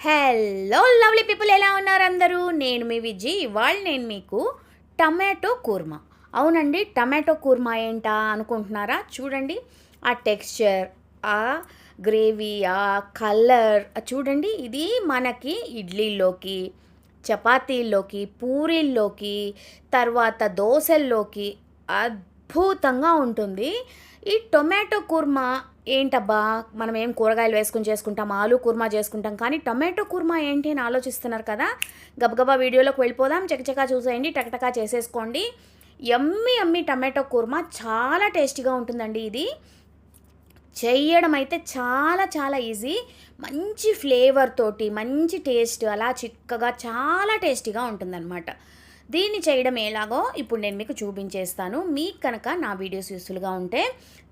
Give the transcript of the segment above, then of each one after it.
Hello lovely people ఎలా ఉన్నారు అందరూ? నేను మీ విజి ఇవాళ నేను మీకు టమాటో కూర్మా. అవునండి టమాటో కూర్మా ఏంటా అనుకుంటున్నారా? చూడండి ఆ టెక్స్చర్ ఆ గ్రేవీ ఆ కలర్ చూడండి ఇది మనకి ఇడ్లీలోకి చపాతీల్లోకి పూరీల్లోకి తర్వాత దోశల్లోకి అద్భుతంగా ఉంటుంది. ఈ టొమాటో కుర్మా ఏంటబ్బా మనం ఏం కూరగాయలు వేసుకుని చేసుకుంటాం ఆలు కుర్మా చేసుకుంటాం కానీ టొమాటో కుర్మా ఏంటి అని ఆలోచిస్తున్నారు కదా? గబగబా వీడియోలోకి వెళ్ళిపోదాం. చకచకా చూసేయండి టకటకా చేసేసుకోండి. ఎమ్మి ఎమ్మి టమాటో కుర్మా చాలా టేస్టీగా ఉంటుందండి ఇది. చేయడం అయితే చాలా చాలా ఈజీ. మంచి ఫ్లేవర్ తోటి మంచి టేస్ట్ అలా చిక్కగా చాలా టేస్టీగా ఉంటుందన్నమాట. దీన్ని చేయడం ఎలాగో ఇప్పుడు నేను మీకు చూపించేస్తాను. మీకు కనుక నా వీడియోస్ యూస్ఫుల్గా ఉంటే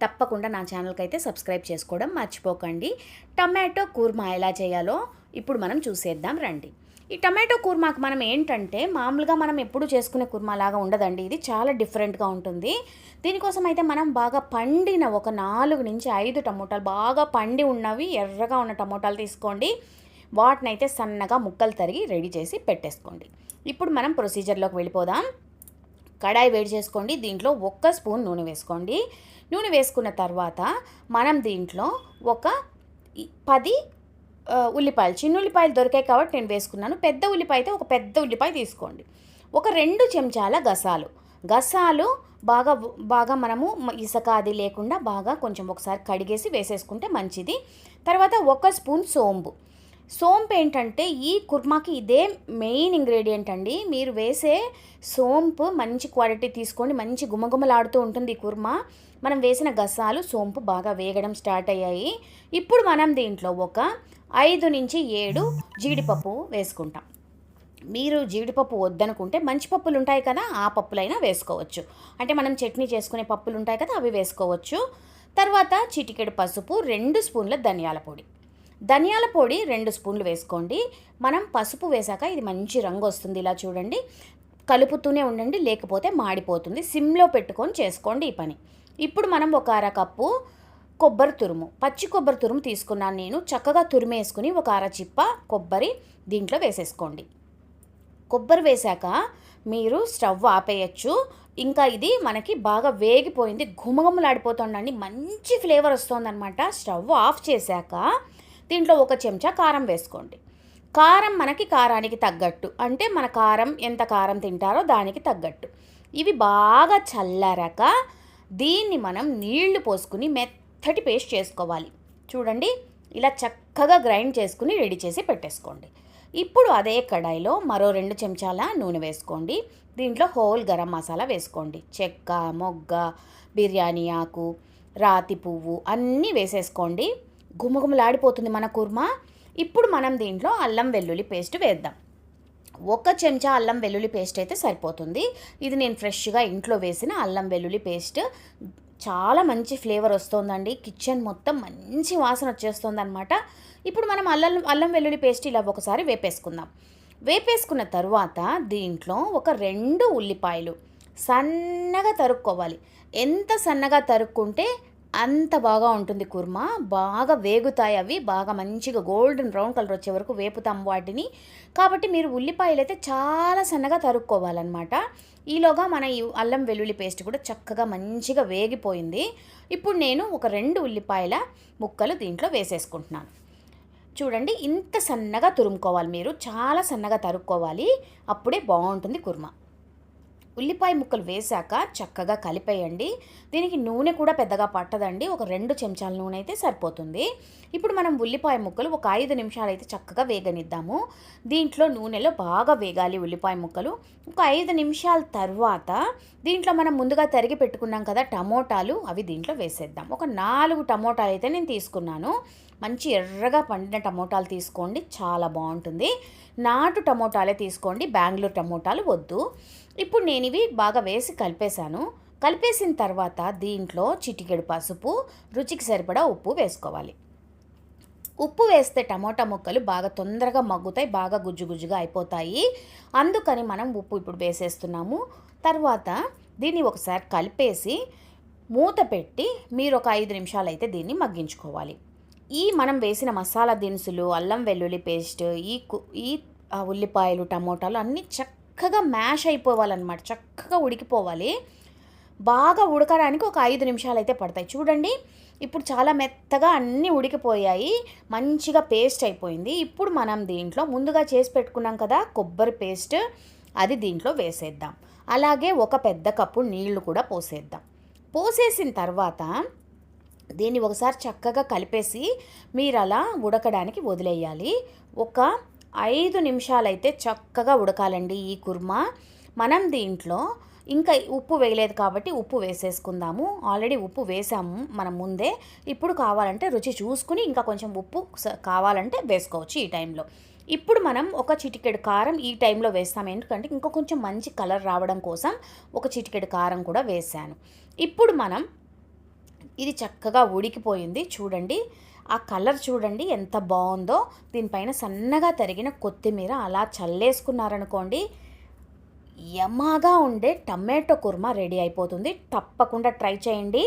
తప్పకుండా నా ఛానల్కి అయితే సబ్స్క్రైబ్ చేసుకోవడం మర్చిపోకండి. టమాటో కూర్మా ఎలా చేయాలో ఇప్పుడు మనం చూసేద్దాం రండి. ఈ టమాటో కూర్మాకి మనం ఏంటంటే మామూలుగా మనం ఎప్పుడు చేసుకునే కుర్మా లాగా ఉండదండి. ఇది చాలా డిఫరెంట్గా ఉంటుంది. దీనికోసం అయితే మనం బాగా పండిన ఒక నాలుగు నుంచి ఐదు టమోటాలు బాగా పండి ఉన్నవి ఎర్రగా ఉన్న టమోటాలు తీసుకోండి. వాటిని అయితే సన్నగా ముక్కలు తరిగి రెడీ చేసి పెట్టేసుకోండి. ఇప్పుడు మనం ప్రొసీజర్లోకి వెళ్ళిపోదాం. కడాయి వేడి చేసుకోండి. దీంట్లో ఒక్క స్పూన్ నూనె వేసుకోండి. నూనె వేసుకున్న తర్వాత మనం దీంట్లో ఒక పది ఉల్లిపాయలు చిన్న ఉల్లిపాయలు దొరికాయి కాబట్టి నేను వేసుకున్నాను. పెద్ద ఉల్లిపాయ అయితే ఒక పెద్ద ఉల్లిపాయ తీసుకోండి. ఒక రెండు చెంచాల గసాలు. గసాలు బాగా బాగా మనము మ- ఇసుక అది లేకుండా బాగా కొంచెం ఒకసారి కడిగేసి వేసేసుకుంటే మంచిది. తర్వాత ఒక స్పూన్ సోంపు. సోంపు ఏంటంటే ఈ కుర్మాకి ఇదే మెయిన్ ఇంగ్రీడియంట్ అండి. మీరు వేసే సోంపు మంచి క్వాలిటీ తీసుకోండి. మంచి గుమగుమలాడుతూ ఉంటుంది ఈ కుర్మా. మనం వేసిన గసాలు సోంపు బాగా వేగడం స్టార్ట్ అయ్యాయి. ఇప్పుడు మనం దీంట్లో ఒక ఐదు నుంచి ఏడు జీడిపప్పు వేసుకుంటాం. మీరు జీడిపప్పు వద్దనుకుంటే మంచి పప్పులు ఉంటాయి కదా ఆ పప్పులైనా వేసుకోవచ్చు. అంటే మనం చట్నీ చేసుకునే పప్పులు ఉంటాయి కదా అవి వేసుకోవచ్చు. తర్వాత చిటికెడు పసుపు రెండు స్పూన్ల ధనియాల పొడి. ధనియాల పొడి రెండు స్పూన్లు వేసుకోండి. మనం పసుపు వేశాక ఇది మంచి రంగు వస్తుంది ఇలా చూడండి. కలుపుతూనే ఉండండి లేకపోతే మాడిపోతుంది. సిమ్లో పెట్టుకొని చేసుకోండి ఈ పని. ఇప్పుడు మనం ఒక అర కప్పు కొబ్బరి తురుము పచ్చి కొబ్బరి తురుము తీసుకున్నాను నేను. చక్కగా తురిమేసుకుని ఒక అర చిప్ప కొబ్బరి దీంట్లో వేసేసుకోండి. కొబ్బరి వేశాక మీరు స్టవ్ ఆపేయచ్చు. ఇంకా ఇది మనకి బాగా వేగిపోయింది ఘుమఘుమలాడిపోతుందండి. మంచి ఫ్లేవర్ వస్తుందన్నమాట. స్టవ్ ఆఫ్ చేశాక దీంట్లో ఒక చెంచా కారం వేసుకోండి. కారం మనకి కారానికి తగ్గట్టు అంటే మన కారం ఎంత కారం తింటారో దానికి తగ్గట్టు. ఇవి బాగా చల్లారాక దీన్ని మనం నీళ్ళు పోసుకుని మెత్తటి పేస్ట్ చేసుకోవాలి. చూడండి ఇలా చక్కగా గ్రైండ్ చేసుకుని రెడీ చేసి పెట్టేసుకోండి. ఇప్పుడు అదే కడాయిలో మరో రెండు చెంచాల నూనె వేసుకోండి. దీంట్లో హోల్ గరం మసాలా వేసుకోండి. చెక్క మొగ్గ బిర్యానీ ఆకు రాతి పువ్వు అన్నీ వేసేసుకోండి. గుమగుమలాడిపోతుంది మన కుర్మా. ఇప్పుడు మనం దీంట్లో అల్లం వెల్లుల్లి పేస్ట్ వేద్దాం. ఒక చెంచా అల్లం వెల్లుల్లి పేస్ట్ అయితే సరిపోతుంది. ఇది నేను ఫ్రెష్గా ఇంట్లో వేసిన అల్లం వెల్లుల్లి పేస్ట్. చాలా మంచి ఫ్లేవర్ వస్తుందండి. కిచెన్ మొత్తం మంచి వాసన వచ్చేస్తుంది అనమాట ఇప్పుడు మనం అల్లం అల్లం వెల్లుల్లి పేస్ట్ ఇలా ఒకసారి వేపేసుకుందాం. వేపేసుకున్న తర్వాత దీంట్లో ఒక రెండు ఉల్లిపాయలు సన్నగా తరుక్కోవాలి. ఎంత సన్నగా తరుక్కుంటే అంత బాగా ఉంటుంది కుర్మా. బాగా వేగుతాయి అవి. బాగా మంచిగా గోల్డెన్ బ్రౌన్ కలర్ వచ్చే వరకు వేపుతాం వాటిని. కాబట్టి మీరు ఉల్లిపాయలు అయితే చాలా సన్నగా తరుక్కోవాలన్నమాట. ఈలోగా మన ఈ అల్లం వెల్లుల్లి పేస్ట్ కూడా చక్కగా మంచిగా వేగిపోయింది. ఇప్పుడు నేను ఒక రెండు ఉల్లిపాయల ముక్కలు దీంట్లో వేసేసుకుంటున్నాను. చూడండి ఇంత సన్నగా తురుముకోవాలి మీరు. చాలా సన్నగా తరుక్కోవాలి. అప్పుడే బాగుంటుంది కుర్మా. ఉల్లిపాయ ముక్కలు వేశాక చక్కగా కలిపేయండి. దీనికి నూనె కూడా పెద్దగా పట్టదండి. ఒక రెండు చెంచాల నూనె అయితే సరిపోతుంది. ఇప్పుడు మనం ఉల్లిపాయ ముక్కలు ఒక ఐదు నిమిషాలు అయితే చక్కగా వేగనిద్దాము. దీంట్లో నూనెలో బాగా వేగాలి ఉల్లిపాయ ముక్కలు. ఒక ఐదు నిమిషాల తర్వాత దీంట్లో మనం ముందుగా తరిగి పెట్టుకున్నాం కదా టమోటాలు అవి దీంట్లో వేసేద్దాం. ఒక నాలుగు టమోటాలు అయితే నేను తీసుకున్నాను. మంచి ఎర్రగా పండిన టమోటాలు తీసుకోండి. చాలా బాగుంటుంది. నాటు టమోటాలే తీసుకోండి. బెంగళూరు టమోటాలు వద్దు. ఇప్పుడు నేను ఇవి బాగా వేసి కలిపేశాను. కలిపేసిన తర్వాత దీంట్లో చిటికెడు పసుపు రుచికి సరిపడా ఉప్పు వేసుకోవాలి. ఉప్పు వేస్తే టమోటా ముక్కలు బాగా తొందరగా మగ్గుతాయి బాగా గుజ్జు గుజ్జుగా అయిపోతాయి. అందుకని మనం ఉప్పు ఇప్పుడు వేసేస్తున్నాము. తర్వాత దీన్ని ఒకసారి కలిపేసి మూత పెట్టి మీరు ఒక ఐదు నిమిషాలు అయితే దీన్ని మగ్గించుకోవాలి. ఈ మనం వేసిన మసాలా దినుసులు అల్లం వెల్లుల్లి పేస్ట్ ఈ కు ఈ ఉల్లిపాయలు టమోటాలు అన్నీ చక్క చక్కగా మ్యాష్ అయిపోవాలన్నమాట. చక్కగా ఉడికిపోవాలి. బాగా ఉడకడానికి ఒక ఐదు నిమిషాలు అయితే పడతాయి. చూడండి ఇప్పుడు చాలా మెత్తగా అన్నీ ఉడికిపోయాయి. మంచిగా పేస్ట్ అయిపోయింది. ఇప్పుడు మనం దీంట్లో ముందుగా చేసి పెట్టుకున్నాం కదా కొబ్బరి పేస్ట్ అది దీంట్లో వేసేద్దాం. అలాగే ఒక పెద్ద కప్పు నీళ్ళు కూడా పోసేద్దాం. పోసేసిన తర్వాత దీన్ని ఒకసారి చక్కగా కలిపేసి మీరు అలా ఉడకడానికి వదిలేయాలి. ఒక ఐదు నిమిషాలైతే చక్కగా ఉడకాలండి ఈ కుర్మా. మనం దీంట్లో ఇంకా ఉప్పు వేయలేదు కాబట్టి ఉప్పు వేసేసుకుందాము. ఆల్రెడీ ఉప్పు వేసాము మనం ముందే. ఇప్పుడు కావాలంటే రుచి చూసుకుని ఇంకా కొంచెం ఉప్పు కావాలంటే వేసుకోవచ్చు ఈ టైంలో. ఇప్పుడు మనం ఒక చిటికెడు కారం ఈ టైంలో వేస్తాం. ఎందుకంటే ఇంకా కొంచెం మంచి కలర్ రావడం కోసం ఒక చిటికెడు కారం కూడా వేసాను. ఇప్పుడు మనం ఇది చక్కగా ఉడికిపోయింది. చూడండి. ఆ కలర్ చూడండి ఎంత బాగుందో. దీనిపైన సన్నగా తరిగిన కొత్తిమీర అలా చల్లేసుకున్నారనుకోండి యమాగా ఉండే టమాటో కుర్మా రెడీ అయిపోతుంది. తప్పకుండా ట్రై చేయండి.